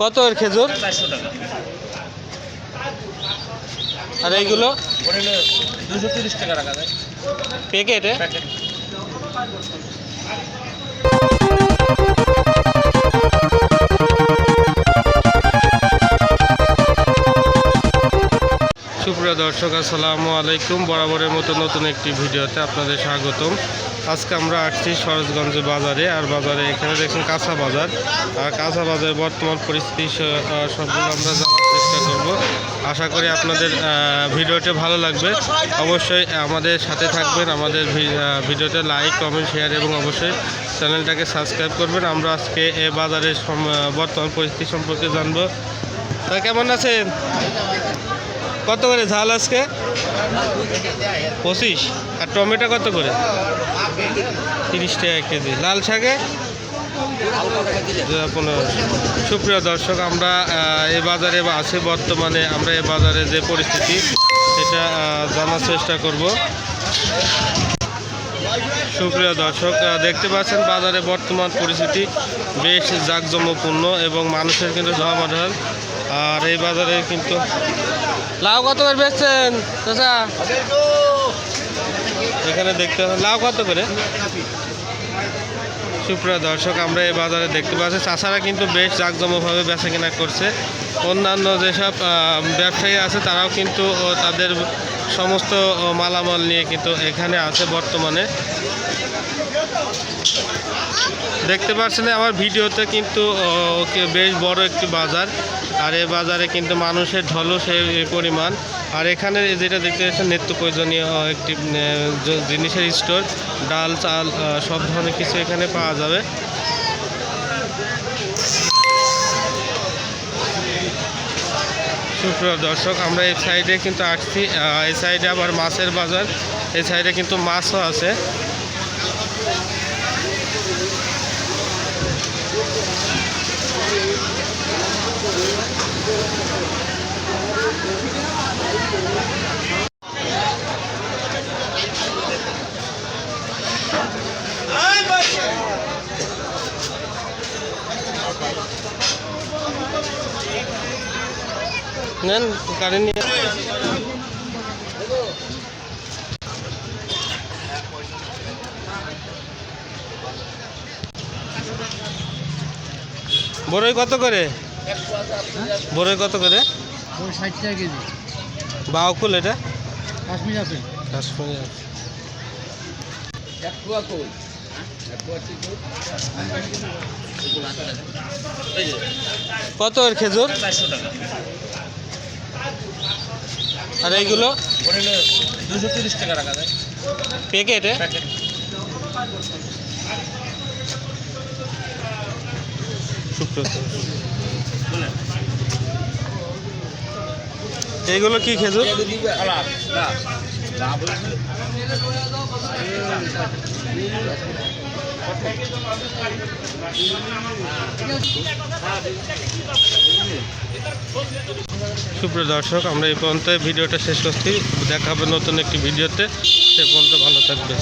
কত এর খেজুর? আর এইগুলো? দুশো তিরিশ টাকা রাখা যায় প্যাকেট সুপ্রিয় দর্শক, আসসালামু আলাইকুম। বরাবরের মতো নতুন একটি ভিডিওতে আপনাদের স্বাগতম। আজকে আমরা আসছি সরোজগঞ্জ বাজারে, আর বাজারে এখানে দেখছেন কাঁচা বাজার। আর কাঁচা বাজারের বর্তমান পরিস্থিতি সবগুলো আমরা জানার চেষ্টা করব। আশা করি আপনাদের ভিডিওটি ভালো লাগবে। অবশ্যই আমাদের সাথে থাকবেন, আমাদের ভিডিওতে লাইক, কমেন্ট, শেয়ার এবং অবশ্যই চ্যানেলটাকে সাবস্ক্রাইব করবেন। আমরা আজকে এ বাজারের বর্তমান পরিস্থিতি সম্পর্কে জানব। তা কেমন আছেন? কত করে ঝাল আজকে? পঁচিশ। আর টমেটো কত করে? তিরিশ টাকা কেজি। লাল শাকে? পনেরো সুপ্রিয় দর্শক, আমরা এই বাজারে বা আছি বর্তমানে, আমরা এই বাজারে যে পরিস্থিতি, সেটা জানার চেষ্টা করব। সুপ্রিয় দর্শক দেখতে পাচ্ছেন বাজারে বর্তমান পরিস্থিতি বেশ জাঁকজমপূর্ণ এবং মানুষের কিন্তু জমাঢল আর এই বাজারে কিন্তু লাউ কত করে বেচছেন? চাচা? এখানে দেখতে লাউ কত করে? সুপ্রিয় দর্শক, আমরা এই বাজারে দেখতে পাচ্ছি। চাষারা কিন্তু বেশ জাঁকজমকভাবে বেচা কেনা করছে। অন্যান্য যেসব ব্যবসায়ী আছে, তারাও কিন্তু তাদের সমস্ত মালামাল নিয়ে কিন্তু এখানে আছে বর্তমানে। দেখতে পাচ্ছেন আমার ভিডিওতে কিন্তু বেশ বড় একটি বাজার। আর এই বাজারে কিন্তু মানুষের ঢলও সেই পরিমাণ। আর এখানে যেটা দেখতে পাচ্ছেন, নিত্য প্রয়োজনীয় একটি জিনিসের স্টোর, ডাল, চাল সব ধরনের কিছু এখানে পাওয়া যাবে। সুপ্রিয় দর্শক, আমরা এই সাইডে কিন্তু আসছি। এই সাইডে আবার মাছের বাজার। এই সাইডে কিন্তু মাছও আছে। নেন গাড়ি নিয়ে। বড়ই কত করে? বড়ই কত করে? ওই ষাট টাকা কেজি। বাউকুল এটা? কাশ্মীর কাশ্মীরি আছে। কত এর খেজুর? চারশো টাকা আর এইগুলো? ওটা হলো দুশো তিরিশ টাকা রাখা যায়। প্যাকেটে? এইগুলো কি খেজুর? না সুপ্রিয় দর্শক, আমরা এই পর্যন্ত ভিডিওটা শেষ করছি। দেখা হবে নতুন একটি ভিডিওতে। সে পর্যন্ত ভালো থাকবে